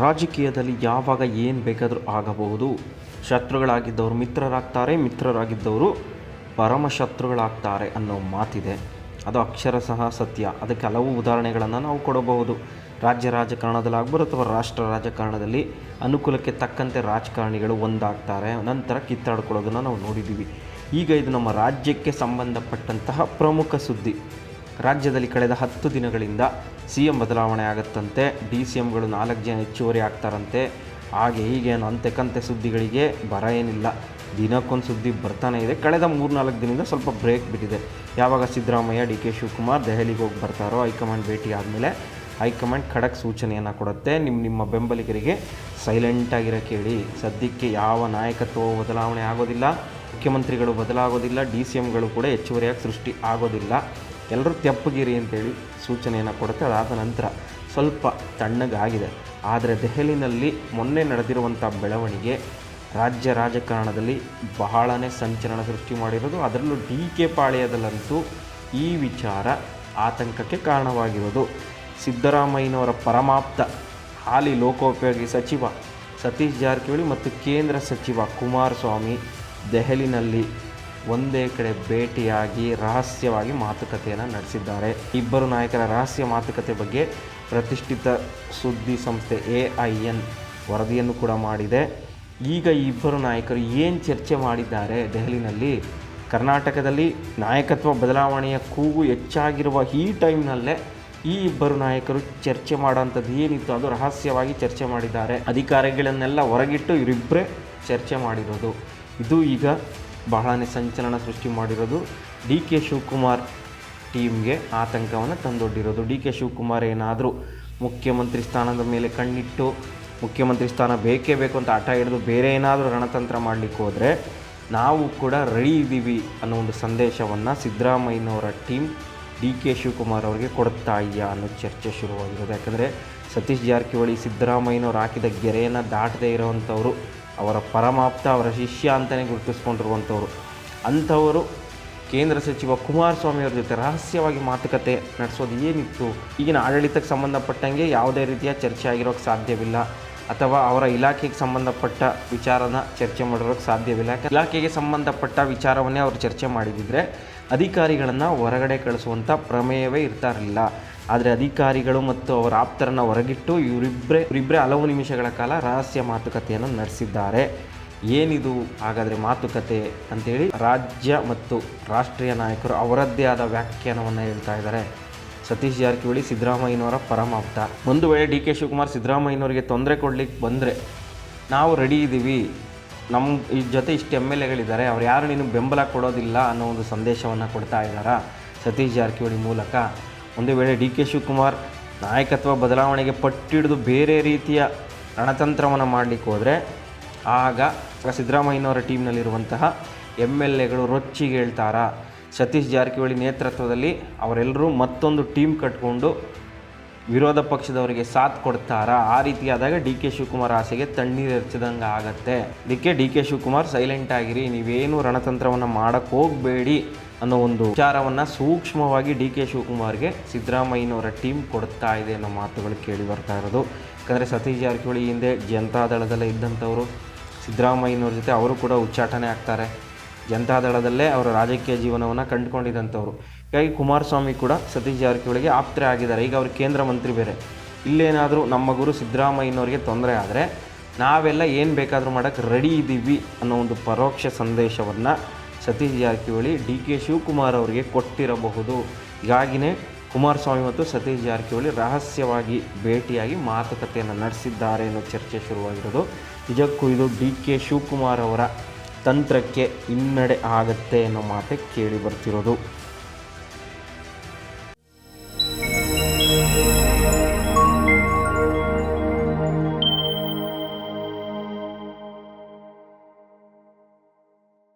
ರಾಜಕೀಯದಲ್ಲಿ ಯಾವಾಗ ಏನು ಬೇಕಾದರೂ ಆಗಬಹುದು. ಶತ್ರುಗಳಾಗಿದ್ದವರು ಮಿತ್ರರಾಗ್ತಾರೆ, ಮಿತ್ರರಾಗಿದ್ದವರು ಪರಮ ಶತ್ರುಗಳಾಗ್ತಾರೆ ಅನ್ನೋ ಮಾತಿದೆ. ಅದು ಅಕ್ಷರಶಃ ಸತ್ಯ. ಅದಕ್ಕೆ ಹಲವು ಉದಾಹರಣೆಗಳನ್ನು ನಾವು ಕೊಡಬಹುದು. ರಾಜ್ಯ ರಾಜಕಾರಣದಲ್ಲಾಗ್ಬೋದು ಅಥವಾ ರಾಷ್ಟ್ರ ರಾಜಕಾರಣದಲ್ಲಿ ಅನುಕೂಲಕ್ಕೆ ತಕ್ಕಂತೆ ರಾಜಕಾರಣಿಗಳು ಒಂದಾಗ್ತಾರೆ. ನಂತರ ಕಿತ್ತಾಡ್ಕೊಳ್ಳೋದನ್ನು ನಾವು ನೋಡಿದ್ದೀವಿ. ಈಗ ಇದು ನಮ್ಮ ರಾಜ್ಯಕ್ಕೆ ಸಂಬಂಧಪಟ್ಟಂತಹ ಪ್ರಮುಖ ಸುದ್ದಿ. ರಾಜ್ಯದಲ್ಲಿ ಕಳೆದ ಹತ್ತು ದಿನಗಳಿಂದ ಸಿ ಎಂ ಬದಲಾವಣೆ ಆಗುತ್ತಂತೆ ಡಿ ಸಿ ಎಂಗಳು ನಾಲ್ಕು ಜನ ಹೆಚ್ಚುವರಿ ಆಗ್ತಾರಂತೆ. ಹಾಗೆ ಹೀಗೆ ಅನ್ನೋ ಸುದ್ದಿಗಳಿಗೆ ಬರ ಏನಿಲ್ಲ. ದಿನಕ್ಕೊಂದು ಸುದ್ದಿ ಬರ್ತಾನೆ ಇದೆ. ಕಳೆದ ಮೂರ್ನಾಲ್ಕು ದಿನದಿಂದ ಸ್ವಲ್ಪ ಬ್ರೇಕ್ ಬಿಟ್ಟಿದೆ. ಯಾವಾಗ ಸಿದ್ದರಾಮಯ್ಯ, ಡಿ ಕೆ ಶಿವಕುಮಾರ್ ದೆಹಲಿಗೆ ಹೋಗಿ ಬರ್ತಾರೋ ಹೈಕಮಾಂಡ್ ಭೇಟಿ ಆದಮೇಲೆ ಹೈಕಮಾಂಡ್ ಖಡಕ್ ಸೂಚನೆಯನ್ನು ಕೊಡುತ್ತೆ. ನಿಮ್ಮ ನಿಮ್ಮ ಬೆಂಬಲಿಗರಿಗೆ ಸೈಲೆಂಟಾಗಿರೋಕ್ಕೆ ಹೇಳಿ ಸದ್ಯಕ್ಕೆ ಯಾವ ನಾಯಕತ್ವ ಬದಲಾವಣೆ ಆಗೋದಿಲ್ಲ. ಮುಖ್ಯಮಂತ್ರಿಗಳು ಬದಲಾಗೋದಿಲ್ಲ. ಡಿ ಸಿ ಎಂಗಳು ಕೂಡ ಹೆಚ್ಚುವರಿಯಾಗಿ ಸೃಷ್ಟಿ ಆಗೋದಿಲ್ಲ. ಎಲ್ಲರೂ ತೆಪ್ಪಗಿರಿ ಅಂತೇಳಿ ಸೂಚನೆಯನ್ನು ಕೊಡುತ್ತೆ. ಅದಾದ ನಂತರ ಸ್ವಲ್ಪ ತಣ್ಣಗಾಗಿದೆ. ಆದರೆ ದೆಹಲಿನಲ್ಲಿ ಮೊನ್ನೆ ನಡೆದಿರುವಂಥ ಬೆಳವಣಿಗೆ ರಾಜ್ಯ ರಾಜಕಾರಣದಲ್ಲಿ ಬಹಳನೇ ಸಂಚಲನ ಸೃಷ್ಟಿ ಮಾಡಿರೋದು. ಅದರಲ್ಲೂ ಡಿ ಕೆ ಪಾಳ್ಯದಲ್ಲಂತೂ ಈ ವಿಚಾರ ಆತಂಕಕ್ಕೆ ಕಾರಣವಾಗಿರೋದು. ಸಿದ್ದರಾಮಯ್ಯನವರ ಪರಮಾಪ್ತ, ಹಾಲಿ ಲೋಕೋಪಯೋಗಿ ಸಚಿವ ಸತೀಶ್ ಜಾರಕಿಹೊಳಿ ಮತ್ತು ಕೇಂದ್ರ ಸಚಿವ ಕುಮಾರಸ್ವಾಮಿ ದೆಹಲಿನಲ್ಲಿ ಒಂದೇ ಕಡೆ ಭೇಟಿಯಾಗಿ ರಹಸ್ಯವಾಗಿ ಮಾತುಕತೆಯನ್ನು ನಡೆಸಿದ್ದಾರೆ. ಇಬ್ಬರು ನಾಯಕರ ರಹಸ್ಯ ಮಾತುಕತೆ ಬಗ್ಗೆ ಪ್ರತಿಷ್ಠಿತ ಸುದ್ದಿ ಸಂಸ್ಥೆ ಎ ಐ ಎನ್ ವರದಿಯನ್ನು ಕೂಡ ಮಾಡಿದೆ. ಈಗ ಈ ಇಬ್ಬರು ನಾಯಕರು ಏನು ಚರ್ಚೆ ಮಾಡಿದ್ದಾರೆ ದೆಹಲಿನಲ್ಲಿ? ಕರ್ನಾಟಕದಲ್ಲಿ ನಾಯಕತ್ವ ಬದಲಾವಣೆಯ ಕೂಗು ಹೆಚ್ಚಾಗಿರುವ ಈ ಟೈಮ್ನಲ್ಲೇ ಈ ಇಬ್ಬರು ನಾಯಕರು ಚರ್ಚೆ ಮಾಡೋಂಥದ್ದು ಏನಿತ್ತು ಅದು ರಹಸ್ಯವಾಗಿ ಚರ್ಚೆ ಮಾಡಿದ್ದಾರೆ. ಅಧಿಕಾರಿಗಳನ್ನೆಲ್ಲ ಹೊರಗಿಟ್ಟು ಇವರಿಬ್ಬರೇ ಚರ್ಚೆ ಮಾಡಿರೋದು. ಇದು ಈಗ ಬಹಳನೇ ಸಂಚಲನ ಸೃಷ್ಟಿ ಮಾಡಿರೋದು ಡಿ ಕೆ ಶಿವಕುಮಾರ್ ಟೀಮ್ಗೆ ಆತಂಕವನ್ನು ತಂದೊಡ್ಡಿರೋದು. ಡಿ ಕೆ ಶಿವಕುಮಾರ್ ಏನಾದರೂ ಮುಖ್ಯಮಂತ್ರಿ ಸ್ಥಾನದ ಮೇಲೆ ಕಣ್ಣಿಟ್ಟು ಮುಖ್ಯಮಂತ್ರಿ ಸ್ಥಾನ ಬೇಕೇ ಬೇಕು ಅಂತ ಆಟ ಹಿಡಿದು ಬೇರೆ ಏನಾದರೂ ರಣತಂತ್ರ ಮಾಡಲಿಕ್ಕೆ ಹೋದರೆ ನಾವು ಕೂಡ ರೆಡಿ ಇದ್ದೀವಿ ಅನ್ನೋ ಒಂದು ಸಂದೇಶವನ್ನು ಸಿದ್ದರಾಮಯ್ಯನವರ ಟೀಮ್ ಡಿ ಕೆ ಶಿವಕುಮಾರ್ ಅವರಿಗೆ ಕೊಡ್ತಾ ಇದೆಯಾ ಅನ್ನೋ ಚರ್ಚೆ ಶುರುವಾಗಿರೋದು. ಯಾಕಂದರೆ ಸತೀಶ್ ಜಾರಕಿಹೊಳಿ ಸಿದ್ದರಾಮಯ್ಯನವ್ರು ಹಾಕಿದ ಗೆರೆಯನ್ನು ದಾಟದೇ ಇರೋವಂಥವ್ರು ಅವರ ಪರಮಾಪ್ತ, ಅವರ ಶಿಷ್ಯ ಅಂತಲೇ ಗುರುತಿಸ್ಕೊಂಡಿರುವಂಥವ್ರು. ಅಂಥವರು ಕೇಂದ್ರ ಸಚಿವ ಕುಮಾರಸ್ವಾಮಿ ಅವ್ರ ಜೊತೆ ರಹಸ್ಯವಾಗಿ ಮಾತುಕತೆ ನಡೆಸೋದು ಏನಿತ್ತು? ಈಗಿನ ಆಡಳಿತಕ್ಕೆ ಸಂಬಂಧಪಟ್ಟಂಗೆ ಯಾವುದೇ ರೀತಿಯ ಚರ್ಚೆ ಆಗಿರೋಕ್ಕೆ ಸಾಧ್ಯವಿಲ್ಲ. ಅಥವಾ ಅವರ ಇಲಾಖೆಗೆ ಸಂಬಂಧಪಟ್ಟ ವಿಚಾರನ ಚರ್ಚೆ ಮಾಡಿರೋಕ್ಕೆ ಸಾಧ್ಯವಿಲ್ಲ. ಯಾಕೆ ಇಲಾಖೆಗೆ ಸಂಬಂಧಪಟ್ಟ ವಿಚಾರವನ್ನೇ ಅವರು ಚರ್ಚೆ ಮಾಡಿದಿದ್ರೆ ಅಧಿಕಾರಿಗಳನ್ನು ಹೊರಗಡೆ ಕಳಿಸುವಂಥ ಪ್ರಮೇಯವೇ ಇರ್ತಾ ಇರಲಿಲ್ಲ. ಆದರೆ ಅಧಿಕಾರಿಗಳು ಮತ್ತು ಅವರ ಆಪ್ತರನ್ನು ಹೊರಗಿಟ್ಟು ಇವರಿಬ್ಬರೇ ಇವರಿಬ್ಬರೇ ಹಲವು ನಿಮಿಷಗಳ ಕಾಲ ರಹಸ್ಯ ಮಾತುಕತೆಯನ್ನು ನಡೆಸಿದ್ದಾರೆ. ಏನಿದು ಹಾಗಾದರೆ ಮಾತುಕತೆ ಅಂತೇಳಿ ರಾಜ್ಯ ಮತ್ತು ರಾಷ್ಟ್ರೀಯ ನಾಯಕರು ಅವರದ್ದೇ ಆದ ವ್ಯಾಖ್ಯಾನವನ್ನು ಹೇಳ್ತಾ ಇದ್ದಾರೆ. ಸತೀಶ್ ಜಾರಕಿಹೊಳಿ, ಸಿದ್ದರಾಮಯ್ಯನವರ ಪರಮಾಪ್ತ. ಒಂದು ವೇಳೆ ಡಿ ಕೆ ಶಿವಕುಮಾರ್ ಸಿದ್ದರಾಮಯ್ಯನವರಿಗೆ ತೊಂದರೆ ಕೊಡಲಿಕ್ಕೆ ಬಂದರೆ ನಾವು ರೆಡಿ ಇದ್ದೀವಿ ನಮ್ಮ ಈ ಜೊತೆ ಇಷ್ಟು ಎಂ ಎಲ್ ಎಗಳಿದ್ದಾರೆ. ಅವ್ರು ಯಾರು ನೀನು ಬೆಂಬಲ ಕೊಡೋದಿಲ್ಲ ಅನ್ನೋ ಒಂದು ಸಂದೇಶವನ್ನು ಕೊಡ್ತಾ ಇದ್ದಾರಾ ಸತೀಶ್ ಜಾರಕಿಹೊಳಿ ಮೂಲಕ? ಒಂದು ವೇಳೆ ಡಿ ಕೆ ಶಿವಕುಮಾರ್ ನಾಯಕತ್ವ ಬದಲಾವಣೆಗೆ ಪಟ್ಟಿಡಿದು ಬೇರೆ ರೀತಿಯ ರಣತಂತ್ರವನ್ನು ಮಾಡಲಿಕ್ಕೆ ಹೋದರೆ, ಆಗ ಸಿದ್ದರಾಮಯ್ಯನವರ ಟೀಮ್ನಲ್ಲಿರುವಂತಹ ಎಂ ಎಲ್ ಎಗಳು ರೊಚ್ಚಿಗೆ ಹೇಳ್ತಾರಾ? ಸತೀಶ್ ಜಾರಕಿಹೊಳಿ ನೇತೃತ್ವದಲ್ಲಿ ಅವರೆಲ್ಲರೂ ಮತ್ತೊಂದು ಟೀಮ್ ಕಟ್ಕೊಂಡು ವಿರೋಧ ಪಕ್ಷದವರಿಗೆ ಸಾಥ್ ಕೊಡ್ತಾರಾ? ಆ ರೀತಿಯಾದಾಗ ಡಿ ಕೆ ಶಿವಕುಮಾರ್ ಆಸೆಗೆ ತಣ್ಣೀರು ಎರಚಿದಂಗೆ ಆಗತ್ತೆ. ಅದಕ್ಕೆ ಡಿ ಕೆ ಶಿವಕುಮಾರ್ ಸೈಲೆಂಟ್ ಆಗಿರಿ, ನೀವೇನು ರಣತಂತ್ರವನ್ನು ಮಾಡೋಕ್ಕೆ ಹೋಗಬೇಡಿ. ಅನ್ನೋ ಒಂದು ವಿಚಾರವನ್ನು ಸೂಕ್ಷ್ಮವಾಗಿ ಡಿ ಕೆ ಶಿವಕುಮಾರ್ಗೆ ಸಿದ್ದರಾಮಯ್ಯನವರ ಟೀಮ್ ಕೊಡ್ತಾ ಇದೆ ಅನ್ನೋ ಮಾತುಗಳು ಕೇಳಿ ಬರ್ತಾ ಇರೋದು. ಯಾಕಂದರೆ ಸತೀಶ್ ಜಾರಕಿಹೊಳಿ ಹಿಂದೆ ಜನತಾದಳದಲ್ಲೇ ಇದ್ದಂಥವರು, ಸಿದ್ದರಾಮಯ್ಯನವ್ರ ಜೊತೆ ಅವರು ಕೂಡ ಉಚ್ಚಾಟನೆ ಆಗ್ತಾರೆ. ಜನತಾದಳದಲ್ಲೇ ಅವರ ರಾಜಕೀಯ ಜೀವನವನ್ನು ಕಂಡುಕೊಂಡಿದ್ದಂಥವ್ರು. ಹೀಗಾಗಿ ಕುಮಾರಸ್ವಾಮಿ ಕೂಡ ಸತೀಶ್ ಜಾರಕಿಹೊಳಿಗೆ ಆಪ್ತರೆ ಆಗಿದ್ದಾರೆ. ಈಗ ಅವರು ಕೇಂದ್ರ ಮಂತ್ರಿ ಬೇರೆ. ಇಲ್ಲೇನಾದರೂ ನಮ್ಮ ಗುರು ಸಿದ್ದರಾಮಯ್ಯನವ್ರಿಗೆ ತೊಂದರೆ ಆದರೆ ನಾವೆಲ್ಲ ಏನು ಬೇಕಾದರೂ ಮಾಡೋಕ್ಕೆ ರೆಡಿ ಇದ್ದೀವಿ ಅನ್ನೋ ಒಂದು ಪರೋಕ್ಷ ಸಂದೇಶವನ್ನು ಸತೀಶ್ ಜಾರಕಿಹೊಳಿ, ಡಿ ಕೆ ಶಿವಕುಮಾರ್ ಅವರಿಗೆ ಕೊಟ್ಟಿರಬಹುದು. ಹೀಗಾಗಿಯೇ ಕುಮಾರಸ್ವಾಮಿ ಮತ್ತು ಸತೀಶ್ ಜಾರಕಿಹೊಳಿ ರಹಸ್ಯವಾಗಿ ಭೇಟಿಯಾಗಿ ಮಾತುಕತೆಯನ್ನು ನಡೆಸಿದ್ದಾರೆ ಅನ್ನೋ ಚರ್ಚೆ ಶುರುವಾಗಿರೋದು. ನಿಜಕ್ಕೂ ಇದು ಡಿ ಕೆ ಶಿವಕುಮಾರ್ ಅವರ ತಂತ್ರಕ್ಕೆ ಹಿನ್ನಡೆ ಆಗತ್ತೆ ಅನ್ನೋ ಮಾತೆ ಕೇಳಿ ಬರ್ತಿರೋದು.